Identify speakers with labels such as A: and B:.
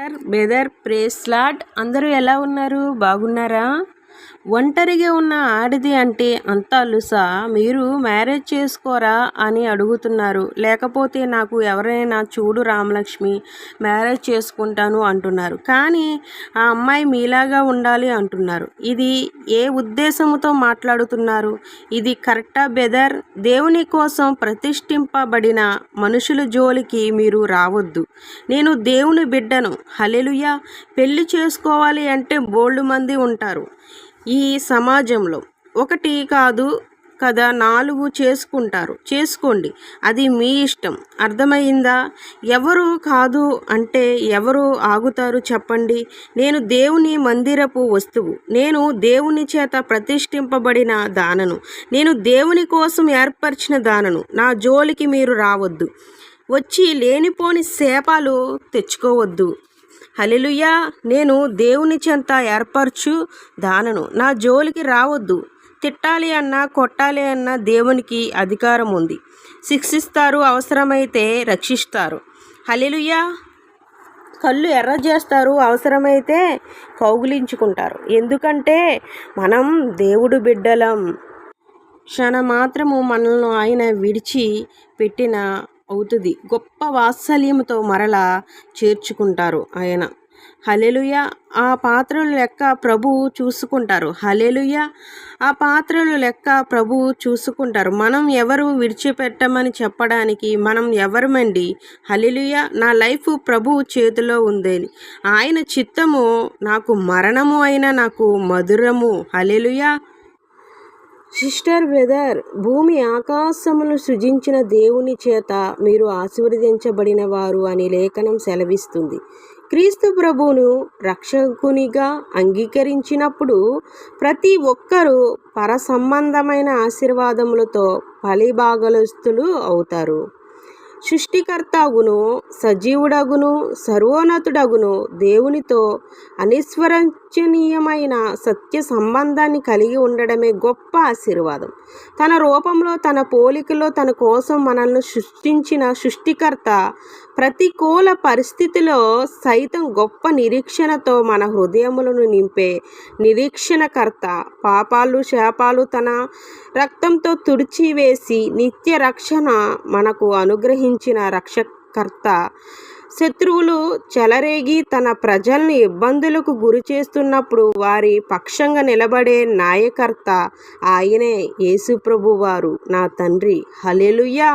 A: Sir బెదర్ ప్రేస్లాడ్ అందరూ ఎలా ఉన్నారు? బాగున్నారా? ఒంటరిగా ఉన్న ఆడది అంటే అంత అలుసా మీరు మ్యారేజ్ చేసుకోరా అని అడుగుతున్నారు. లేకపోతే నాకు ఎవరైనా చూడు రామలక్ష్మి మ్యారేజ్ చేసుకుంటాను అంటున్నారు. కానీ ఆ అమ్మాయి మీలాగా ఉండాలి అంటున్నారు. ఇది ఏ ఉద్దేశంతో మాట్లాడుతున్నారు? ఇది కరెక్టా బెదర్? దేవుని కోసం ప్రతిష్ఠింపబడిన మనుషుల జోలికి మీరు రావద్దు. నేను దేవుని బిడ్డను. హలెలుయా పెళ్ళి చేసుకోవాలి అంటే బోల్డ్ మంది ఉంటారు. ఈ సమాజంలో ఒకటి కాదు కదా నాలుగు చేసుకుంటారు. చేసుకోండి. అది మీ ఇష్టం. అర్థమైందా? ఎవరు కాదు అంటే ఎవరు ఆగుతారు చెప్పండి. నేను దేవుని మందిరపు వస్తువు. నేను దేవుని చేత ప్రతిష్ఠింపబడిన దానను. నేను దేవుని కోసం ఏర్పరిచిన దానను. నా జోలికి మీరు రావద్దు. వచ్చి లేనిపోని శాపాలు తెచ్చుకోవద్దు. హలెలుయా నేను దేవుని చెంత ఏర్పరచు దానను. నా జోలికి రావద్దు. తిట్టాలి అన్నా కొట్టాలి అన్నా దేవునికి అధికారం ఉంది శిక్షిస్తారు అవసరమైతే రక్షిస్తారు. హలెలుయా కళ్ళు ఎర్ర చేస్తారు అవసరమైతే కౌగులించుకుంటారు. ఎందుకంటే మనం దేవుడు బిడ్డలం. క్షణ మాత్రము మనల్ని ఆయన విడిచి పెట్టిన అవుతుంది. గొప్ప వాత్సల్యంతో మరలా చేర్చుకుంటారు ఆయన. హలెలుయ ఆ పాత్రలు లెక్క ప్రభువు చూసుకుంటారు. హలెలుయ ఆ పాత్రలు లెక్క ప్రభువు చూసుకుంటారు. మనం ఎవరు విడిచిపెట్టమని చెప్పడానికి మనం ఎవరమండి? హలెలుయ నా లైఫ్ ప్రభువు చేతిలో ఉందని ఆయన చిత్తము నాకు మరణము అయినా నాకు మధురము. హలెలుయా సిస్టర్ వెదర్ భూమి ఆకాశమును సృజించిన దేవుని చేత మీరు ఆశీర్వదించబడిన వారు అని లేఖనం సెలవిస్తుంది. క్రీస్తు ప్రభువును రక్షకునిగా అంగీకరించినప్పుడు ప్రతి ఒక్కరూ పర సంబంధమైన ఆశీర్వాదములతో ఫలిభాగలస్తులు అవుతారు. సృష్టికర్తగును సజీవుడగును సర్వోన్నతుడగును దేవునితో అనిస్వరంచనీయమైన సత్య సంబంధాన్ని కలిగి ఉండడమే గొప్ప ఆశీర్వాదం. తన రూపంలో తన పోలికలో తన కోసం మనల్ని సృష్టించిన సృష్టికర్త ప్రతికూల పరిస్థితిలో సైతం గొప్ప నిరీక్షణతో మన హృదయములను నింపే నిరీక్షణకర్త పాపాలు శాపాలు తన రక్తంతో తుడిచివేసి నిత్య రక్షణ మనకు అనుగ్రహించిన రక్షకర్త. శత్రువులు చెలరేగి తన ప్రజల్ని ఇబ్బందులకు గురి చేస్తున్నప్పుడు వారి పక్షంగా నిలబడే నాయకర్త ఆయనే యేసుప్రభు వారు నా తండ్రి. హలెలుయ్యా